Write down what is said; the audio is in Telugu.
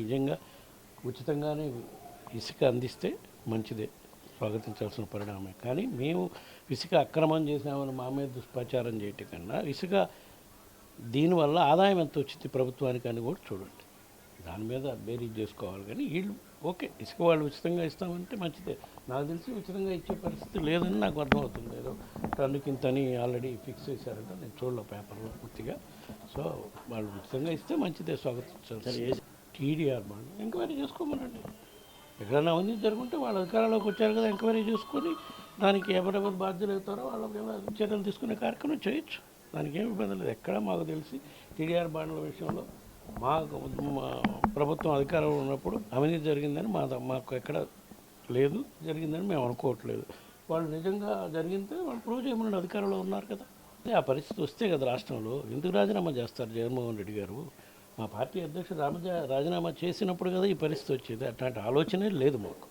నిజంగా ఉచితంగానే ఇసుక అందిస్తే మంచిదే స్వాగతించాల్సిన పరిణామమే. కానీ మేము ఇసుక అక్రమం చేసామని మా మీద దుష్ప్రచారం చేయటం కన్నా ఇసుక దీనివల్ల ఆదాయం ఎంత వచ్చింది ప్రభుత్వానికి అని కూడా చూడండి. దాని మీద బేరీజ్ చేసుకోవాలి కానీ వీళ్ళు ఓకే ఇసుక వాళ్ళు ఉచితంగా ఇస్తామంటే మంచిదే. నాకు తెలిసి ఉచితంగా ఇచ్చే పరిస్థితి లేదని నాకు అర్థమవుతుంది. ఏదో టన్నుకి ఇంతని ఆల్రెడీ ఫిక్స్ చేశారంట నేను చూడలే పేపర్లో పూర్తిగా. సో వాళ్ళు ఉచితంగా ఇస్తే మంచిదే స్వాగతించాలి టీడీఆర్ బాండ్. ఎంక్వైరీ చేసుకోమనండి. ఎక్కడైనా ఉంది జరుగుంటే వాళ్ళ అధికారంలోకి వచ్చారు కదా ఎంక్వైరీ చేసుకొని దానికి ఎవరెవరు బాధ్యులు అవుతారో వాళ్ళ మీద చర్యలు తీసుకునే కార్యక్రమం చేయొచ్చు. దానికి ఏమి ఇబ్బంది లేదు. ఎక్కడ మాకు తెలిసి టీడీఆర్ బాండ్ల విషయంలో మా మా ప్రభుత్వం అధికారంలో ఉన్నప్పుడు అవినీతి జరిగిందని మా మాకు ఎక్కడ లేదు జరిగిందని మేము అనుకోవట్లేదు. వాళ్ళు నిజంగా జరిగితే వాళ్ళు ప్రూవ్ చేయమని అధికారంలో ఉన్నారు కదా. అదే ఆ పరిస్థితి వస్తే కదా రాష్ట్రంలో. ఎందుకు రాజీనామా చేస్తారు జగన్మోహన్ రెడ్డి గారు? మా పార్టీ అధ్యక్షుడు రామజా రాజీనామా చేసినప్పుడు కదా ఈ పరిస్థితి వచ్చేది. అట్లాంటి ఆలోచనే లేదు మాకు.